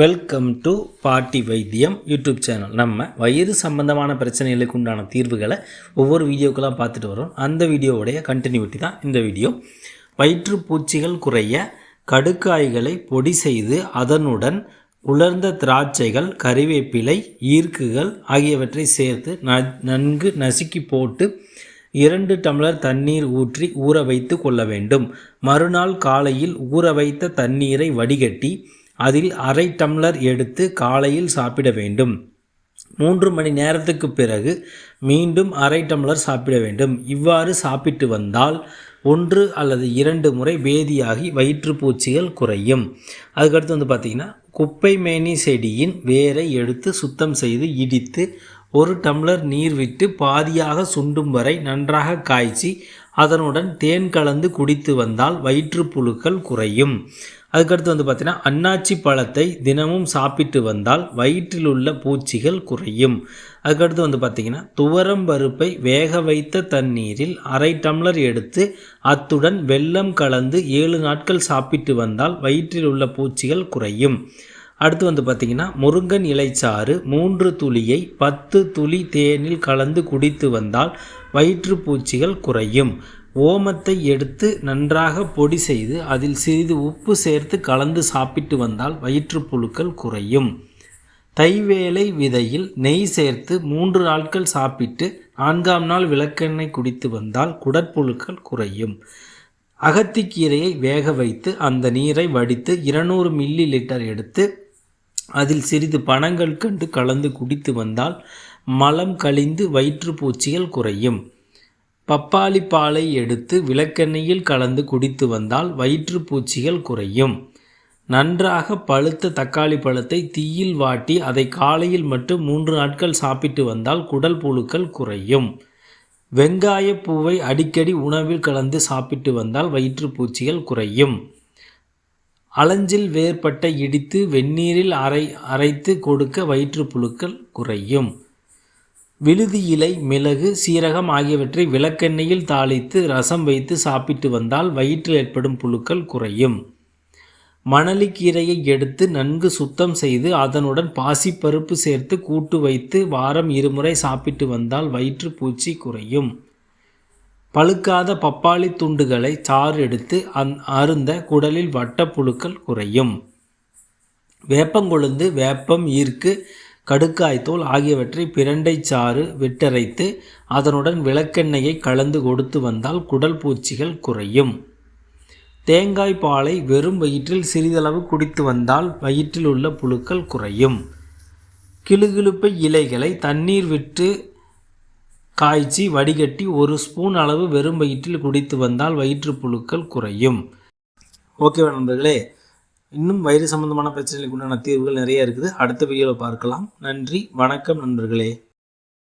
Welcome to பாட்டி வைத்தியம் YouTube channel நம்ம வயிறு சம்பந்தமான பிரச்சனைகளுக்கு உண்டான தீர்வுகளை ஒவ்வொரு வீடியோக்கெல்லாம் பார்த்துட்டு வரோம். அந்த வீடியோவுடைய கண்டினியூட்டி தான் இந்த வீடியோ. வயிற்றுப்பூச்சிகள் குறைய கடுக்காய்களை பொடி செய்து அதனுடன் உலர்ந்த திராட்சைகள் கறிவேப்பிலை ஈர்க்குகள் ஆகியவற்றை சேர்த்து ந நன்கு நசுக்கி போட்டு இரண்டு டம்ளர் தண்ணீர் ஊற்றி ஊற வைத்து கொள்ள வேண்டும். மறுநாள் காலையில் ஊற வைத்த தண்ணீரை வடிகட்டி அதில் அரை டம்ளர் எடுத்து காலையில் சாப்பிட வேண்டும். மூன்று மணி நேரத்துக்கு பிறகு மீண்டும் அரை டம்ளர் சாப்பிட வேண்டும். இவ்வாறு சாப்பிட்டு வந்தால் ஒன்று அல்லது இரண்டு முறை வேதியாகி வயிற்றுப்பூச்சிகள் குறையும். அதுக்கடுத்து வந்து பார்த்திங்கன்னா குப்பை மேனி செடியின் வேரை எடுத்து சுத்தம் செய்து இடித்து ஒரு டம்ளர் நீர் விட்டு பாதியாக சுண்டும் வரை நன்றாக காய்ச்சி அதனுடன் தேன் கலந்து குடித்து வந்தால் வயிற்றுப்புழுக்கள் குறையும். அதுக்கடுத்து வந்து பார்த்திங்கன்னா அன்னாச்சி பழத்தை தினமும் சாப்பிட்டு வந்தால் வயிற்றில் உள்ள பூச்சிகள் குறையும். அதுக்கடுத்து வந்து பார்த்திங்கன்னா துவரம் பருப்பை வேக வைத்த தண்ணீரில் அரை டம்ளர் எடுத்து அத்துடன் வெல்லம் கலந்து ஏழு நாட்கள் சாப்பிட்டு வந்தால் வயிற்றில் உள்ள பூச்சிகள் குறையும். அடுத்து வந்து பார்த்திங்கன்னா முருங்கன் இலைச்சாறு மூன்று துளியை பத்து துளி தேனில் கலந்து குடித்து வந்தால் வயிற்றுப்பூச்சிகள் குறையும். ஓமத்தை எடுத்து நன்றாக பொடி செய்து அதில் சிறிது உப்பு சேர்த்து கலந்து சாப்பிட்டு வந்தால் வயிற்றுப்புழுக்கள் குறையும். தைவேலை விதையில் நெய் சேர்த்து மூன்று நாட்கள் சாப்பிட்டு நான்காம் நாள் விளக்கெண்ணெய் குடித்து வந்தால் குடற்புழுக்கள் குறையும். அகத்திக்கீரையை வேக வைத்து அந்த நீரை வடித்து இருநூறு மில்லி லிட்டர் எடுத்து அதில் சிறிது பணங்கள் கண்டு கலந்து குடித்து வந்தால் மலம் கழிந்து வயிற்றுப்பூச்சிகள் குறையும். பப்பாளி பாலை எடுத்து விளக்கெண்ணெயில் கலந்து குடித்து வந்தால் வயிற்றுப்பூச்சிகள் குறையும். நன்றாக பழுத்த தக்காளி பழத்தை தீயில் வாட்டி அதை காலையில் மட்டும் மூன்று நாட்கள் சாப்பிட்டு வந்தால் குடல் புழுக்கள் குறையும். வெங்காய பூவை அடிக்கடி உணவில் கலந்து சாப்பிட்டு வந்தால் வயிற்றுப்பூச்சிகள் குறையும். அலஞ்சில் வேர்பட்டை இடித்து வெந்நீரில் அரை அரைத்து கொடுக்க வயிற்றுப்புழுக்கள் குறையும். விழுதி இலை மிளகு சீரகம் ஆகியவற்றை விளக்கெண்ணெயில் தாளித்து ரசம் வைத்து சாப்பிட்டு வந்தால் வயிற்றில் ஏற்படும் புழுக்கள் குறையும். மணலிக்கீரையை எடுத்து நன்கு சுத்தம் செய்து அதனுடன் பாசிப்பருப்பு சேர்த்து கூட்டு வைத்து வாரம் இருமுறை சாப்பிட்டு வந்தால் வயிற்று பூச்சி குறையும். பழுக்காத பப்பாளி துண்டுகளை சாறு எடுத்து அந் அருந்த குடலில் வட்டப்புழுக்கள் குறையும். வேப்பங்கொழுந்து வேப்பம் ஈர்க்கு கடுக்காய்த்தோல் ஆகியவற்றை பிரண்டை சாறு விட்டரைத்து அதனுடன் விளக்கெண்ணெயை கலந்து கொடுத்து வந்தால் குடல் பூச்சிகள் குறையும். தேங்காய் பாலை வெறும் வயிற்றில் சிறிதளவு குடித்து வந்தால் வயிற்றில் உள்ள புழுக்கள் குறையும். கிளுகிழுப்பை இலைகளை தண்ணீர் விட்டு காய்ச்சி வடிகட்டி ஒரு ஸ்பூன் அளவு வெறும் வயிற்றில் குடித்து வந்தால் வயிற்று புழுக்கள் குறையும். ஓகேவா நண்பர்களே இன்னும் வயிறு சம்பந்தமான பிரச்சனைகளுக்கு உண்டான தீர்வுகள் நிறைய இருக்குது. அடுத்த வீடியோவில் பார்க்கலாம். நன்றி. வணக்கம் நண்பர்களே.